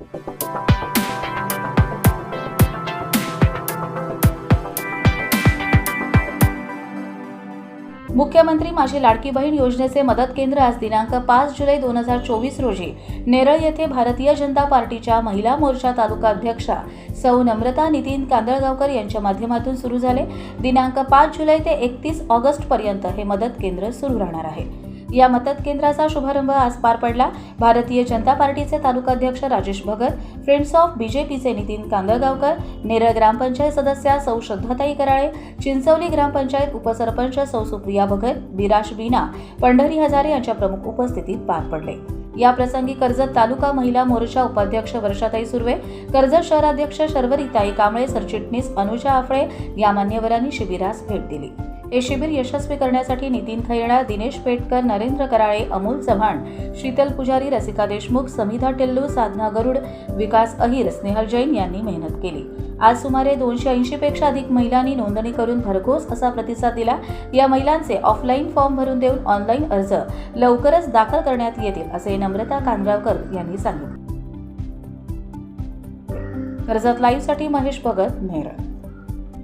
मुख्यमंत्री माझी लाडकी बहीण योजनेचे मदत केंद्र आज दिनांक पाच जुलै दोन हजार चोवीस रोजी नेरळ येथे भारतीय जनता पार्टीच्या महिला मोर्चा तालुका अध्यक्षा सौ नम्रता नितीन कांदळगावकर यांच्या माध्यमातून सुरू झाले. दिनांक पाच जुलै ते एकतीस ऑगस्ट पर्यंत हे मदत केंद्र सुरू राहणार आहे. या मदत केंद्राचा शुभारंभ आज पार पडला. भारतीय जनता पार्टीचे तालुकाध्यक्ष राजेश भगत फ्रेंड्स ऑफ बीजेपीचे नितीन कांदळगावकर नेरळ ग्रामपंचायत सदस्या सौ श्रद्धाताई कराळे चिंचवली ग्रामपंचायत उपसरपंच सौ सुप्रिया भगत बिराश बीना पंढरी हजारे यांच्या प्रमुख उपस्थितीत पार पडले. या प्रसंगी कर्जत तालुका महिला मोर्चा उपाध्यक्ष वर्षाताई सुर्वे कर्जत शहराध्यक्ष शर्वरीताई कांबळे सरचिटणीस अनुजा आफळे या मान्यवरांनी शिबिरास भेट दिली. हे शिबिर यशस्वी करण्यासाठी नितीन खैरणार दिनेश पेटकर नरेंद्र कराळे अमोल चव्हाण शीतल पुजारी रसिका देशमुख समिधा टेल्लू साधना गरुड विकास अहिर स्नेहल जैन यांनी मेहनत केली. आज सुमारे दोनशे ऐंशी पेक्षा अधिक महिलांनी नोंदणी करून भरघोस असा प्रतिसाद दिला. या महिलांचे ऑफलाईन फॉर्म भरून देऊन ऑनलाईन अर्ज लवकरच दाखल करण्यात येतील असे नम्रता कांद्रावकर यांनी सांगितले. कर्जत लाईव्हसाठी महेश भगत नेरळ